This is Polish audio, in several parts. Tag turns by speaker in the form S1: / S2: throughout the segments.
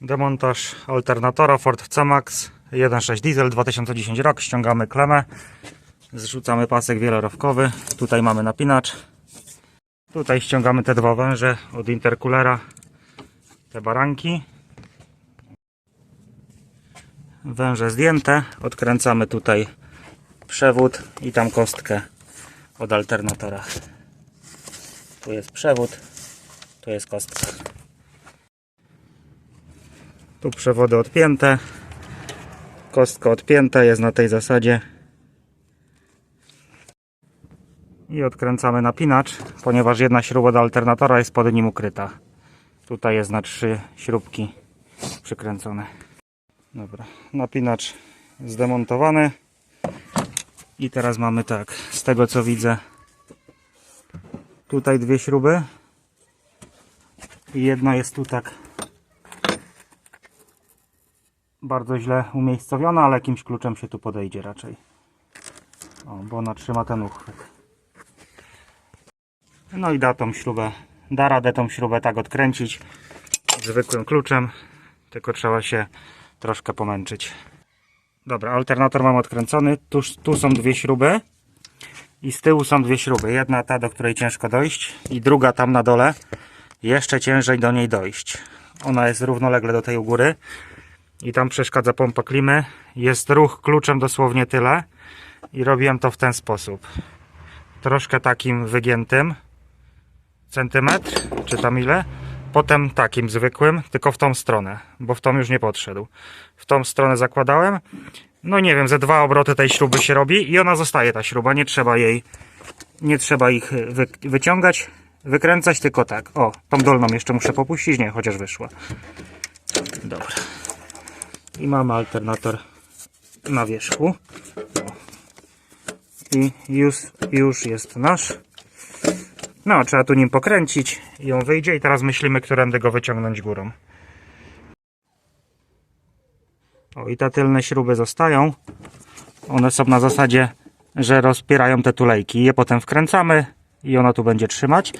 S1: Demontaż alternatora Ford C-Max 1.6 diesel 2010 rok. Ściągamy klemę. Zrzucamy pasek wielorowkowy. Tutaj mamy napinacz. Tutaj ściągamy te dwa węże od intercoolera. Te baranki. Węże zdjęte. Odkręcamy tutaj przewód i tam kostkę od alternatora. Tu jest przewód. Tu jest kostka. Tu przewody odpięte. Kostka odpięta jest na tej zasadzie. I odkręcamy napinacz, ponieważ jedna śruba do alternatora jest pod nim ukryta. Tutaj jest na trzy śrubki przykręcone. Dobra, napinacz zdemontowany. I teraz mamy tak, z tego co widzę, tutaj dwie śruby. I jedna jest tu tak bardzo źle umiejscowiona, ale jakimś kluczem się tu podejdzie raczej. O, bo ona trzyma ten uchwyt. No i da tą śrubę, da radę tą śrubę tak odkręcić zwykłym kluczem, tylko trzeba się troszkę pomęczyć. Dobra, alternator mam odkręcony, tu, tu są dwie śruby i z tyłu są dwie śruby. Jedna ta, do której ciężko dojść i druga tam na dole, jeszcze ciężej do niej dojść. Ona jest równolegle do tej u góry i tam przeszkadza pompa klimy. Jest ruch kluczem dosłownie tyle i robiłem to w ten sposób. Troszkę takim wygiętym, centymetr, czy tam ile, potem takim zwykłym, tylko w tą stronę, bo w tą już nie podszedł. W tą stronę zakładałem, no nie wiem, ze dwa obroty tej śruby się robi i ona zostaje ta śruba, nie trzeba jej, nie trzeba ich wy, wyciągać, wykręcać, tylko tak. O, tą dolną jeszcze muszę popuścić, nie, chociaż wyszła. Dobra. I mamy alternator na wierzchu. I już, już jest nasz. No, trzeba tu nim pokręcić i on wyjdzie i teraz myślimy, którędy go wyciągnąć górą. O, i te tylne śruby zostają. One są na zasadzie, że rozpierają te tulejki. Je potem wkręcamy i ona tu będzie trzymać.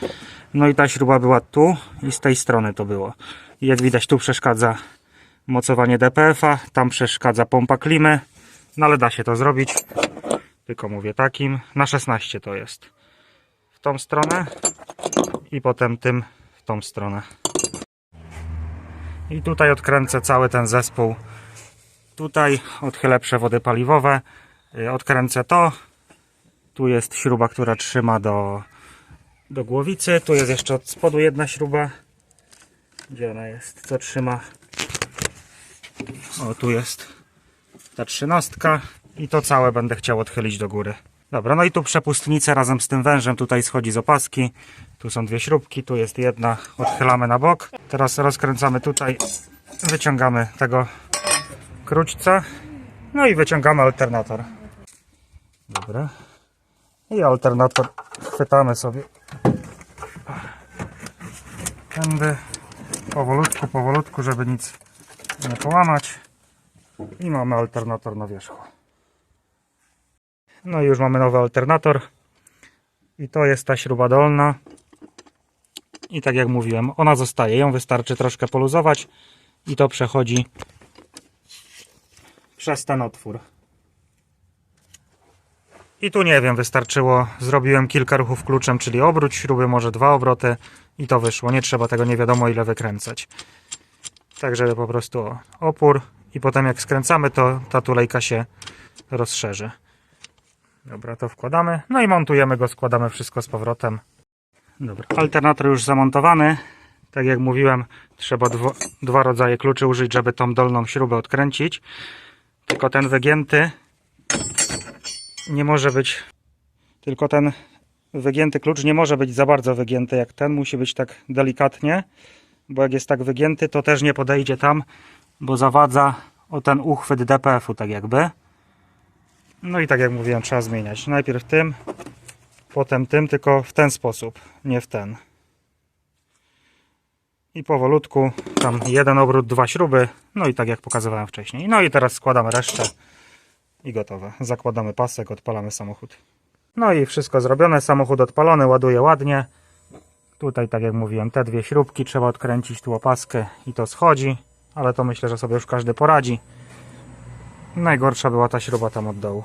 S1: No i ta śruba była tu i z tej strony to było. I jak widać tu przeszkadza mocowanie DPF-a, tam przeszkadza pompa klimy. No ale da się to zrobić. Tylko mówię takim. Na 16 to jest. W tą stronę i potem tym w tą stronę. I tutaj odkręcę cały ten zespół. Tutaj odchylę przewody paliwowe. y, Odkręcę to. Tu jest śruba, która trzyma do, do głowicy. Tu jest jeszcze od spodu jedna śruba. Gdzie ona jest? Co trzyma? O, tu jest ta trzynastka. I to całe będę chciał odchylić do góry. Dobra, no i tu przepustnicę razem z tym wężem tutaj schodzi z opaski. Tu są dwie śrubki, tu jest jedna. Odchylamy na bok. Teraz rozkręcamy tutaj. Wyciągamy tego krućca. No i wyciągamy alternator. Dobra. I alternator chwytamy sobie tędy powolutku, powolutku, żeby nic nie połamać. I mamy alternator na wierzchu. No i już mamy nowy alternator. I to jest ta śruba dolna. I tak jak mówiłem, ona zostaje. Ją wystarczy troszkę poluzować i to przechodzi przez ten otwór. I tu nie wiem, wystarczyło. Zrobiłem kilka ruchów kluczem, czyli obróć śruby, może dwa obroty i to wyszło. Nie trzeba tego nie wiadomo ile wykręcać. Także po prostu opór i potem jak skręcamy, to ta tulejka się rozszerzy. Dobra, to wkładamy. No i montujemy go, składamy wszystko z powrotem. Dobra, alternator już zamontowany. Tak jak mówiłem, trzeba dwo, dwa rodzaje kluczy użyć, żeby tą dolną śrubę odkręcić. Tylko ten wygięty nie może być. Tylko ten wygięty klucz nie może być za bardzo wygięty jak ten. Musi być tak delikatnie, bo jak jest tak wygięty, to też nie podejdzie tam, bo zawadza o ten uchwyt DPF-u, tak jakby. No i tak jak mówiłem, trzeba zmieniać. Najpierw tym, potem tym, tylko w ten sposób, nie w ten. I powolutku, tam jeden obrót, dwa śruby, no i tak jak pokazywałem wcześniej. No i teraz składamy resztę i gotowe. Zakładamy pasek, odpalamy samochód. No i wszystko zrobione, samochód odpalony, ładuje ładnie. Tutaj, tak jak mówiłem, te dwie śrubki trzeba odkręcić, tu opaskę i to schodzi. Ale to myślę, że sobie już każdy poradzi. Najgorsza była ta śruba tam od dołu.